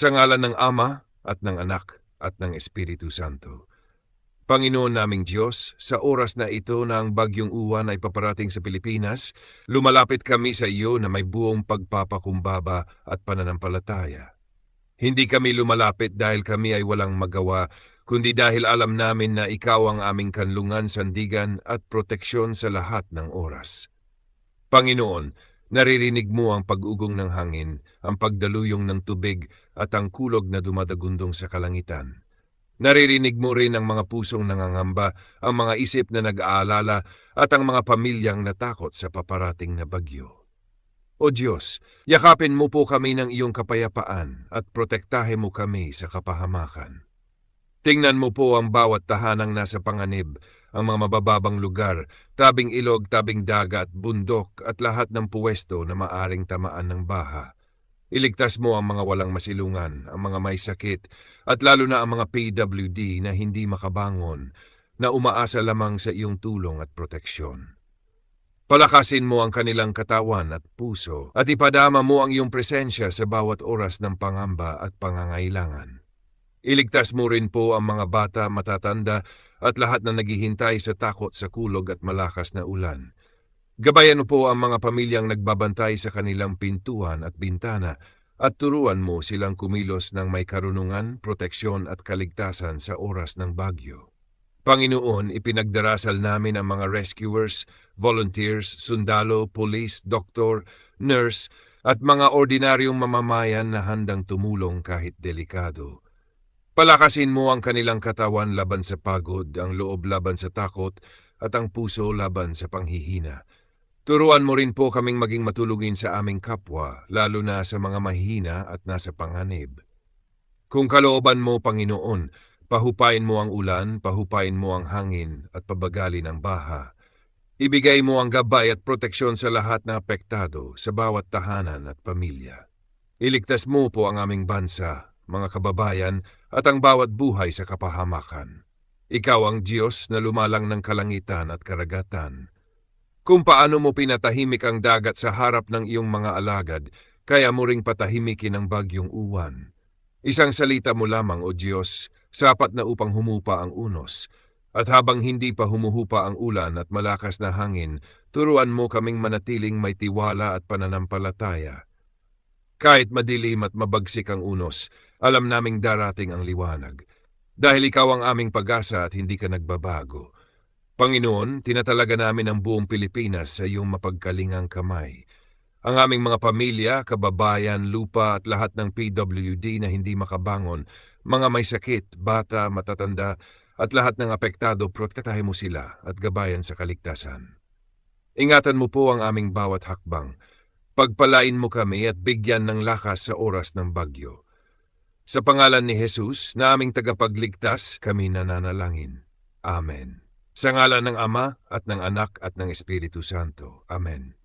Sa ngalan ng Ama at ng Anak at ng Espiritu Santo. Panginoon naming Diyos, sa oras na ito na ang bagyong uwan ay paparating sa Pilipinas, lumalapit kami sa iyo na may buong pagpapakumbaba at pananampalataya. Hindi kami lumalapit dahil kami ay walang magawa, kundi dahil alam namin na ikaw ang aming kanlungan, sandigan at proteksyon sa lahat ng oras. Panginoon, naririnig mo ang pag-ugong ng hangin, ang pagdaluyong ng tubig at ang kulog na dumadagundong sa kalangitan. Naririnig mo rin ang mga pusong nangangamba, ang mga isip na nag-aalala at ang mga pamilyang natakot sa paparating na bagyo. O Diyos, yakapin mo po kami ng iyong kapayapaan at protektahin mo kami sa kapahamakan. Tingnan mo po ang bawat tahanang nasa panganib, ang mga mabababang lugar, tabing ilog, tabing dagat, bundok at lahat ng puwesto na maaring tamaan ng baha. Iligtas mo ang mga walang masilungan, ang mga may sakit, at lalo na ang mga PWD na hindi makabangon, na umaasa lamang sa iyong tulong at proteksyon. Palakasin mo ang kanilang katawan at puso, at ipadama mo ang iyong presensya sa bawat oras ng pangamba at pangangailangan. Iligtas mo rin po ang mga bata, matatanda, at lahat na naghihintay sa takot sa kulog at malakas na ulan. Gabayan mo po ang mga pamilyang nagbabantay sa kanilang pintuan at bintana at turuan mo silang kumilos ng may karunungan, proteksyon at kaligtasan sa oras ng bagyo. Panginoon, ipinagdarasal namin ang mga rescuers, volunteers, sundalo, police, doktor, nurse, at mga ordinaryong mamamayan na handang tumulong kahit delikado. Palakasin mo ang kanilang katawan laban sa pagod, ang loob laban sa takot, at ang puso laban sa panghihina. Turuan mo rin po kaming maging matulugin sa aming kapwa, lalo na sa mga mahina at nasa panganib. Kung kalooban mo, Panginoon, pahupain mo ang ulan, pahupain mo ang hangin, at pabagalin ang baha. Ibigay mo ang gabay at proteksyon sa lahat na apektado sa bawat tahanan at pamilya. Iligtas mo po ang aming bansa, mga kababayan, at ang bawat buhay sa kapahamakan. Ikaw ang Diyos na lumalang ng kalangitan at karagatan. Kung paano mo pinatahimik ang dagat sa harap ng iyong mga alagad, kaya mo ring patahimikin ang bagyong uwan. Isang salita mo lamang, O Diyos, sapat na upang humupa ang unos. At habang hindi pa humuhupa ang ulan at malakas na hangin, turuan mo kaming manatiling may tiwala at pananampalataya. Kahit madilim at mabagsik ang unos, alam naming darating ang liwanag. Dahil ikaw ang aming pag-asa at hindi ka nagbabago. Panginoon, tinatalaga namin ang buong Pilipinas sa iyong mapagkalingang kamay. Ang aming mga pamilya, kababayan, lupa at lahat ng PWD na hindi makabangon, mga may sakit, bata, matatanda, at lahat ng apektado, protektahin mo sila at gabayan sa kaligtasan. Ingatan mo po ang aming bawat hakbang. Pagpalain mo kami at bigyan ng lakas sa oras ng bagyo. Sa pangalan ni Jesus na aming tagapagligtas, kami nananalangin. Amen. Sa ngalan ng Ama at ng Anak at ng Espiritu Santo. Amen.